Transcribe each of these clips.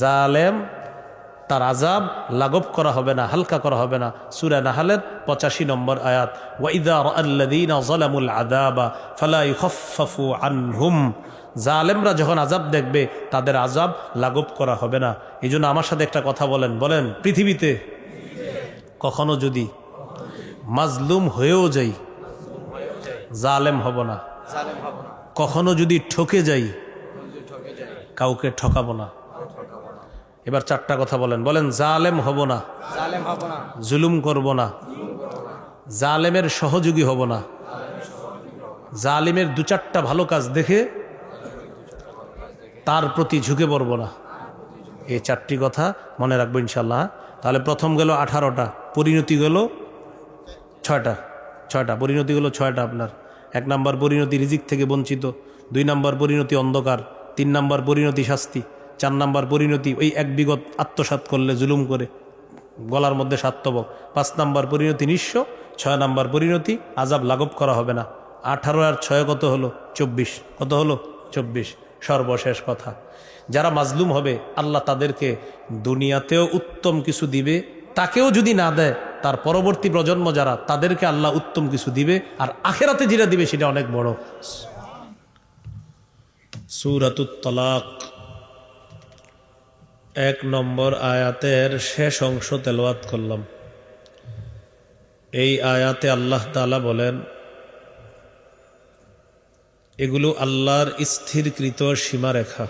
জালেম তার আজাব লাঘব করা হবে না হালকা করা হবে না। সুরা নাহালের পঁচাশি নম্বর আয়াত ওয়াইদা আল্লাদিনা জলামুল আদাবা ফালাই আনহুম। জালেমরা যখন আজাব দেখবে তাদের আজাব লাঘব করা হবে না। এই জন্য আমার সাথে একটা কথা বলেন। বলেন পৃথিবীতে কখনো যদি মাজলুম হয়েও যাই জালেম হব না। জালেম হব না। কখনো যদি ঠকে যাই। কাউকে ঠকাবো না। এবার চারটা কথা বলেন। বলেন জালেম হব না। জালেম হব না। জুলুম করব না। জালেমের সহযোগী হব না। জালিমের দু চারটা ভালো কাজ দেখে তার প্রতি ঝুঁকে পড়ব না। এই চারটি কথা মনে রাখব ইনশাল্লাহ তাহলে প্রথম গেল আঠারোটা পরিণতি গেল ছয়টা। ছয়টা পরিণতি গেল ছয়টা আপনার। এক নাম্বার পরিণতি রিজিক থেকে বঞ্চিত দুই নাম্বার পরিণতি অন্ধকার তিন নাম্বার পরিণতি শাস্তি। চার নাম্বার পরিণতি, ওই এক বিগত আত্মসাত করলে জুলুম করে, গলার মধ্যে সাত্তবক পাঁচ নাম্বার পরিণতি নিঃস্ব, ছয় নাম্বার পরিণতি আজাব লাঘব করা হবে না। আঠারো আর ছয় কত হলো? চব্বিশ। কত হলো? চব্বিশ। সর্বশেষ কথা। যারা মাজলুম হবে, আল্লাহ তাদেরকে দুনিয়াতেও উত্তম কিছু দিবে, তাকেও যদি না দেয়, তার পরবর্তী প্রজন্ম যারা, তাদেরকে আল্লাহ উত্তম কিছু দিবে, আর আখেরাতে যেটা দিবে, সেটা অনেক বড়। সুরাতুত তলাক। এক নম্বর আয়াতের শেষ অংশ তেলাওয়াত করলাম। এই আয়াতে আল্লাহ তাআলা বলেন, এগুলো আল্লাহর স্থিরকৃত সীমারেখা।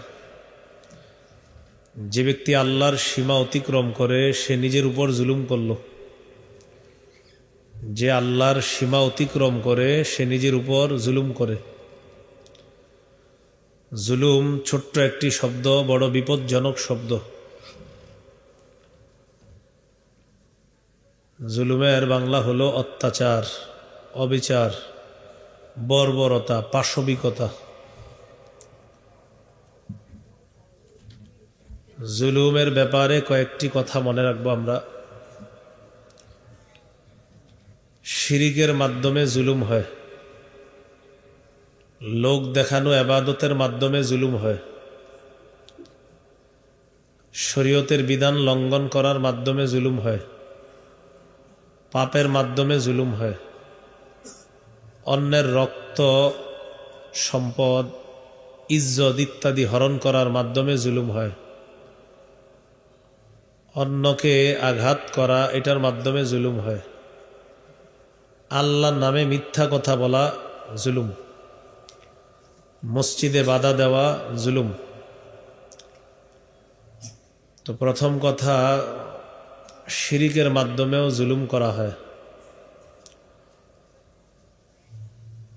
যে ব্যক্তি আল্লাহর সীমা অতিক্রম করে, সে নিজের উপর জুলুম করল। যে আল্লাহর সীমা অতিক্রম করে, সে নিজের উপর জুলুম করে। জুলুম ছোট্ট একটি শব্দ, বড় বিপজ্জনক শব্দ। জুলুমের বাংলা হলো অত্যাচার, অবিচার, বর্বরতা, পাশবিকতা। জুলুমের ব্যাপারে কয়েকটি কথা মনে রাখব আমরা। শিরিকের মাধ্যমে জুলুম হয়। লোক দেখানো আবাদতের মাধ্যমে জুলুম হয়। শরীয়তের বিধান লঙ্ঘন করার মাধ্যমে জুলুম হয়। পাপের মাধ্যমে জুলুম হয়। অন্যের রক্ত, সম্পদ, ইজ্জত ইত্যাদি হরণ করার মাধ্যমে জুলুম হয়। অন্যকে আঘাত করা, এটার মাধ্যমে জুলুম হয়। আল্লাহর নামে মিথ্যা কথা বলা জুলুম। মসজিদে বাধা দেওয়া জুলুম। তো প্রথম কথা, শিরিকের মাধ্যমেও জুলুম করা হয়।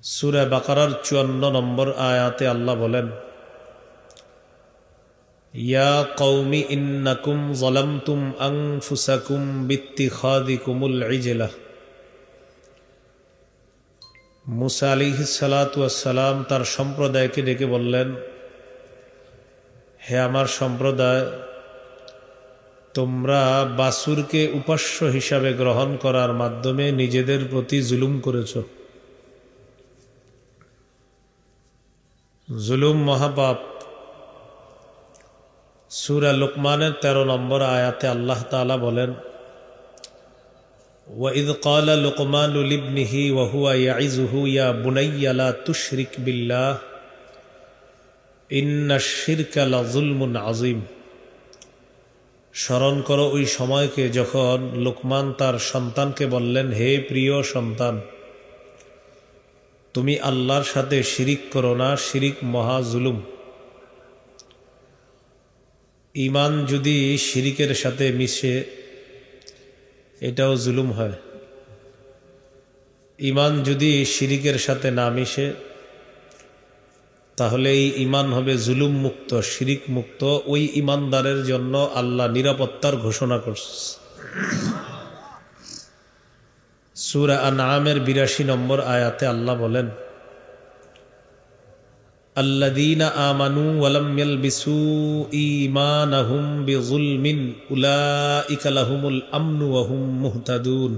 সুরে বাকারার চুয়ান্ন নম্বর আয়াতে আল্লাহ বলেন, ইয়া কৌমি ইন্নাকুম জলামতুম আংফুসাকুম বিত্তিখাদিকুমুল ইজলা। মুসা আলী সালাতাম তার সম্প্রদায়কে ডেকে বললেন, হে আমার সম্প্রদায়, তোমরা বাসুরকে উপাস্য হিসাবে গ্রহণ করার মাধ্যমে নিজেদের প্রতি জুলুম করেছ। জুলুম মহাপাপ। সুরা লোকমানের তেরো নম্বর আয়াতে আল্লাহ তালা বলেন وإذ قال لقمان لابنه وهو يعزه يا بني لا تشرك بالله إن الشرك لظلم عظيم স্মরণ করো ওই সময়কে যখন লোকমান তার সন্তানকে বললেন হে প্রিয় সন্তান তুমি আল্লাহর সাথে শিরিক করো না শিরিক মহা জুলুম ইমান যদি শিরিকের সাথে মিশে এটাও জুলুম হয়। ইমান যদি শিরিকের সাথে না মিশে তাহলে এই ইমান হবে জুলুম মুক্ত শিরিক মুক্ত ওই ইমানদারের জন্য আল্লাহ নিরাপত্তার ঘোষণা করছে। সুরা আনামের বিরাশি নম্বর আয়াতে আল্লাহ বলেন الذين آمنوا ولم يلبسوا إيمانهم بظلم أولئك لهم الأمن وهم مهتدون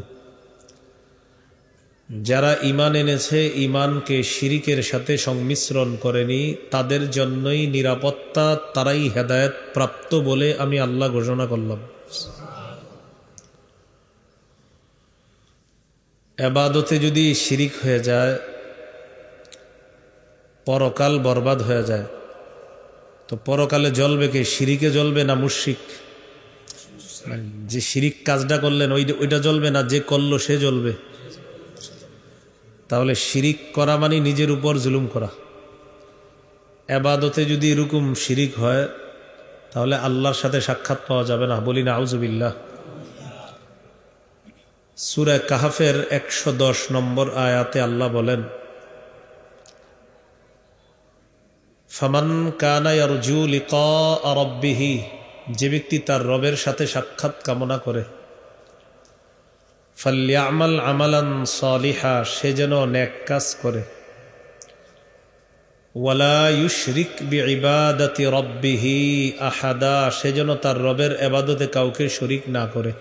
যারা ইমান এনেছে ইমানকে শিরিকের সাথে সংমিশ্রণ করেনি তাদের জন্যই নিরাপত্তা তারাই হেদায়েত প্রাপ্ত বলে আমি আল্লাহ ঘোষণা করলাম এবাদতে যদি শিরিক হয়ে যায় পরকাল বরবাদ হয়ে যায়। তো পরকালে জ্বলবে কে? শিরিকে জ্বলবে না মুশরিক? যে শিরিক কাজটা করলেন, ওই ওইটা জ্বলবে না, যে করল সে জ্বলবে। তাহলে শিরিক করা মানে নিজের উপর জুলুম করা। এবাদতে যদি এরকম শিরিক হয়, তাহলে আল্লাহর সাথে সাক্ষাৎ পাওয়া যাবে না। বলি না আউজুবিল্লাহ সুরা কাহাফের একশো দশ নম্বর আয়াতে আল্লাহ বলেন ফামান কানা ইয়ারজু লিকা রব্বিহি যে ব্যক্তি তার রবের সাথে সাক্ষাৎ কামনা করে। ফাল্যামাল আমালান সলিহা, সে যেন ন্যাক কাজ করে। ওয়ালা ইউশরিক বিইবাদাতি রব্বিহি আহাদা, সে যেন তার রবের এবাদতে কাউকে শরিক না করে।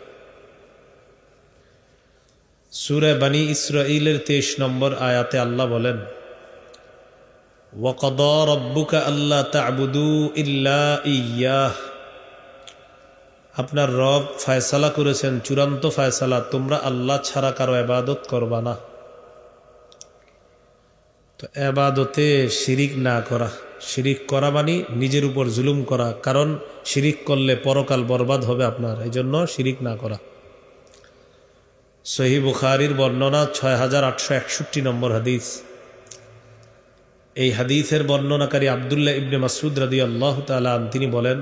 সুরে বানী ইসরাইলের তেইশ নম্বর আয়াতে আল্লাহ বলেন ওয়াকদ রব্বুকা আল্লাহ তাবুদু ইল্লা ইয়াহ আপনার রব ফায়সালা করেছেন, চূড়ান্ত ফায়সালা, তোমরা আল্লাহ ছাড়া কারও এবাদত করবা না। তো এবাদতে শিরিক না করা, শিরিক করা মানে নিজের উপর জুলুম করা, কারণ শিরিক করলে পরকাল বরবাদ হবে আপনার এই জন্য শিরিক না করা। সহি বুখারির বর্ণনা ছয় হাজার আটশো একষট্টি নম্বর হাদিস। এই হাদিসের বর্ণনাকারী আবদুল্লাহ ইবনে মাসুদ রাদি আল্লাহ তালান তিনি বলেন,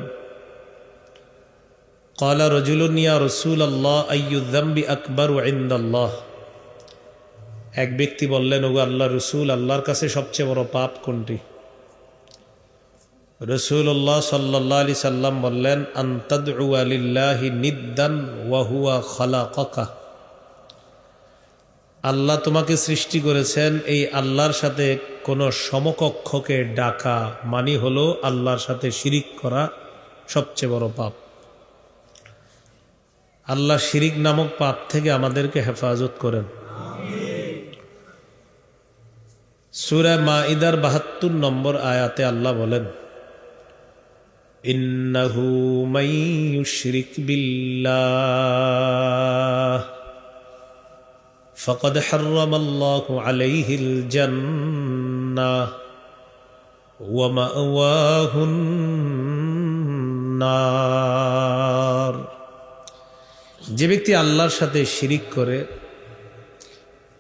কলা রজুলনিয়া রসুল আল্লাহ আইয়ুদ্দাম্বি আকবর আল্লাহ এক ব্যক্তি বললেন, ওগু আল্লাহ রসুল, আল্লাহর কাছে সবচেয়ে বড় পাপ কোনটি? রসুল্লাহ সাল্লাহ আলি সাল্লাম বললেন আন্তদ আলিল্লাহি নিদ্দান ওয়াহুয়া খলা ককা আল্লাহ তোমাকে সৃষ্টি করেছেন এই আল্লাহর সাথে কোনো সমকক্ষকে ডাকা মানি হলো আল্লাহর সাথে শিরিক করা সবচেয়ে বড় পাপ আল্লাহ শিরিক নামক পাপ থেকে আমাদেরকে হেফাজত করেন সুরা মা ইদার বাহাত্তর নম্বর আয়াতে আল্লাহ বলেন ইন্নাহু মাইয়ুশরিক বিল্লাহ فقد حرم الله عليه الجنة ومأواه النار যে ব্যক্তি আল্লাহর সাথে শিরিক করে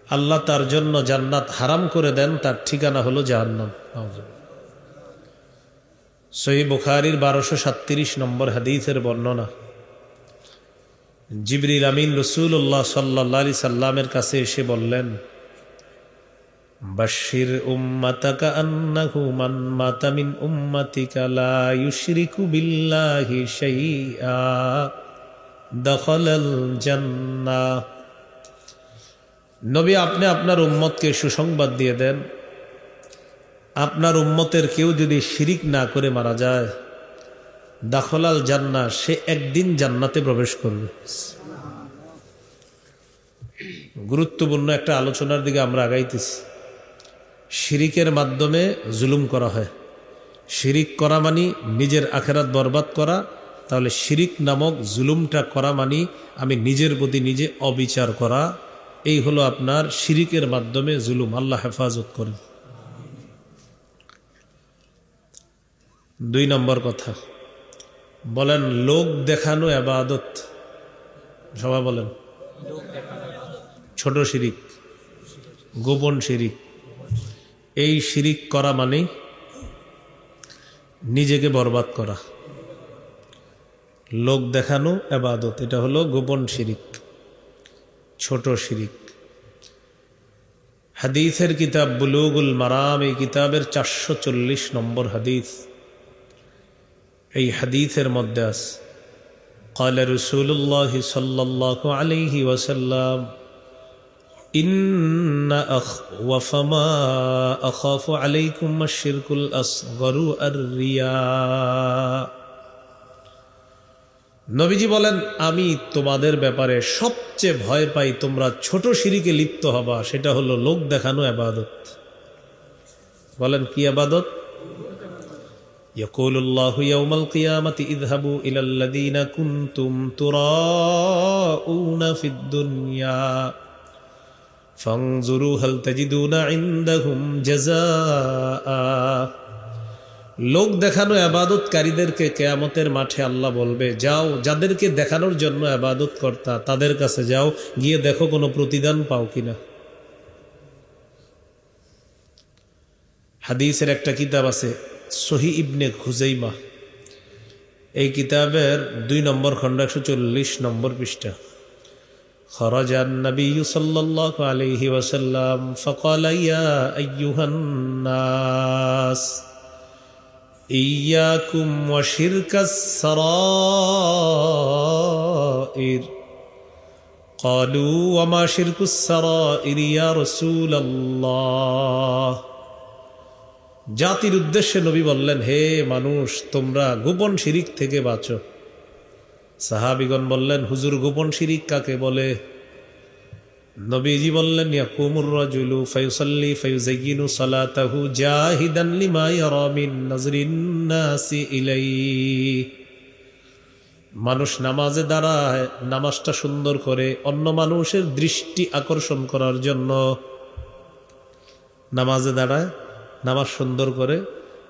আল্লাহ তার জন্য জান্নাত হারাম করে দেন তার ঠিকানা হলো জাহান্নাম সহি বুখারির বারোশো সাতত্রিশ নম্বর হাদিসের বর্ণনা জিবরিল আমিন রসুল্লাহ সাল্লা আলি সাল্লামের কাছে এসে বললেন বাশির উম্মাতাকা আন্নাহু মান মাতা উম্মাতিকা লা ইউশরিকু বিল্লাহি শাইআ দখলাল জান্নাহ। নবী, আপনি আপনার উম্মতকে সুসংবাদ দিয়ে দেন। আপনার উম্মতের কেউ যদি শিরিক না করে মারা যায়, দাখলাল জান্না সে একদিন জান্নাতে প্রবেশ করবে। গুরুত্বপূর্ণ একটা আলোচনার দিকে আমরা আগাইতেছি। শিরিকের মাধ্যমে জুলুম করা হয়। শিরিক করা মানি নিজের আখেরাত বরবাদ করা, তাহলে শিরিক নামক জুলুমটা করা মানি আমি নিজের প্রতি নিজে অবিচার করা। এই হলো আপনার শিরিকের মাধ্যমে জুলুম। আল্লাহ হেফাজত করেন। দুই নম্বর কথা। বলেন, লোক দেখানো আবাদত। সবাই বলেন, ছোট শিরিক, গোপন শিরিক। এই শিরিক করা মানে নিজেকে বরবাদ করা লোক দেখানো আবাদত এটা হলো গোপন শিরিক ছোট শিরিক হাদিসের কিতাব বুলুগুল মারাম এই কিতাবের চারশো চল্লিশ নম্বর হাদিস এই হাদিসের মধ্যে আছে قال رسول الله صلى الله عليه وسلم إن أخوف ما أخاف عليكم الشرك الأصغر الرياء নবীজি বলেন আমি তোমাদের ব্যাপারে সবচেয়ে ভয় পাই তোমরা ছোট সিঁড়িকে লিপ্ত হবা সেটা হলো লোক দেখানো আবাদত বলেন কি আবাদত يقول الله يوم القيامة اذهبوا إلى الذين كنتم تراءون في الدنيا ফাংজুরু হাল তাজিদুনা ইন্দাহুম জাজা লোক দেখানো আবাদতকারীদেরকে কেয়ামতের মাঠে আল্লাহ বলবে, যাও, যাদেরকে দেখানোর জন্য আবাদত কর্তা তাদের কাছে যাও, গিয়ে দেখো কোনো প্রতিদান পাও কিনা। হাদিসের একটা কিতাব আছে, সহি ইবনে খুজেইমা। এই কিতাবের দুই নম্বর খণ্ড একশো চল্লিশ নম্বর পৃষ্ঠা। خرج النبي صلى الله عليه وسلم فقال يا أيها الناس إياكم وشرك السرائر قالوا وما شرك السرائر يا رسول الله জাতির উদ্দেশ্যে নবী বললেন হে মানুষ তোমরা গোপন শিরিক থেকে বাঁচো সাহাবিগণ বললেন, হুজুর, গোপন শিরিক কাকে বলে? নবীজি বললেন মিন মানুষ নামাজে দাঁড়ায়, নামাজটা সুন্দর করে অন্য মানুষের দৃষ্টি আকর্ষণ করার জন্য নামাজে দাঁড়ায়, নামাজ সুন্দর করে,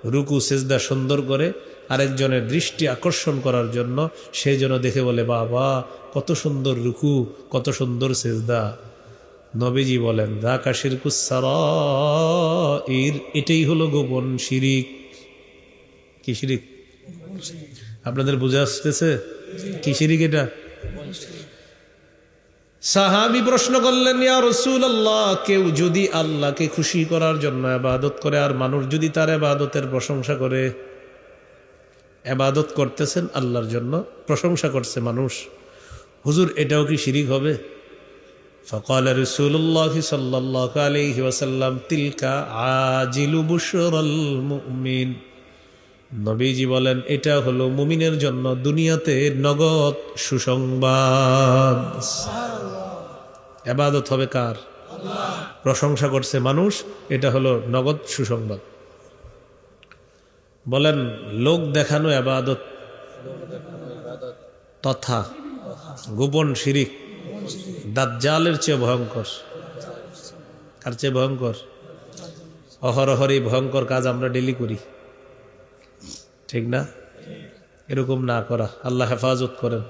রুকু, সেজদা সুন্দর করে আরেকজনের দৃষ্টি আকর্ষণ করার জন্য সেই জন্য দেখে বলে, বাবা, কত সুন্দর রুকু, কত সুন্দর সেজদা। নবীজি বলেন রাকা শিরকুসার এটাই হলো গোপন শিরিক। কি শিরিক? আপনাদের বুঝে আসতেছে? কি শিরিক এটা? সাহাবি প্রশ্ন করলেন রসুল আল্লাহ কেউ যদি আল্লাহকে খুশি করার জন্য আবাদত করে আর মানুষ যদি তার আবাদতের প্রশংসা করে এবাদত করতেছেন আল্লাহর জন্য, প্রশংসা করছে মানুষ। হুজুর, এটাও কি শিরিক হবে? ফকাল রসুল্লাহ সাল্লাহ আলহি ওয়াসাল্লাম, তিলকা আজিলু বুসরল মুমিন। নবীজি বলেন, এটা হলো মুমিনের জন্য দুনিয়াতে নগদ সুসংবাদ। এবাদত হবে কার? প্রশংসা করছে মানুষ, এটা হলো নগদ সুসংবাদ। বলেন, লোক দেখানো আবাদত তথা গোপন শিরিক দাজ্জালের চেয়ে ভয়ঙ্কর। কার চেয়ে ভয়ঙ্কর? অহরহর এই ভয়ঙ্কর কাজ আমরা ডেলি করি। ঠিক না? এরকম না করা। আল্লাহ হেফাজত করেন।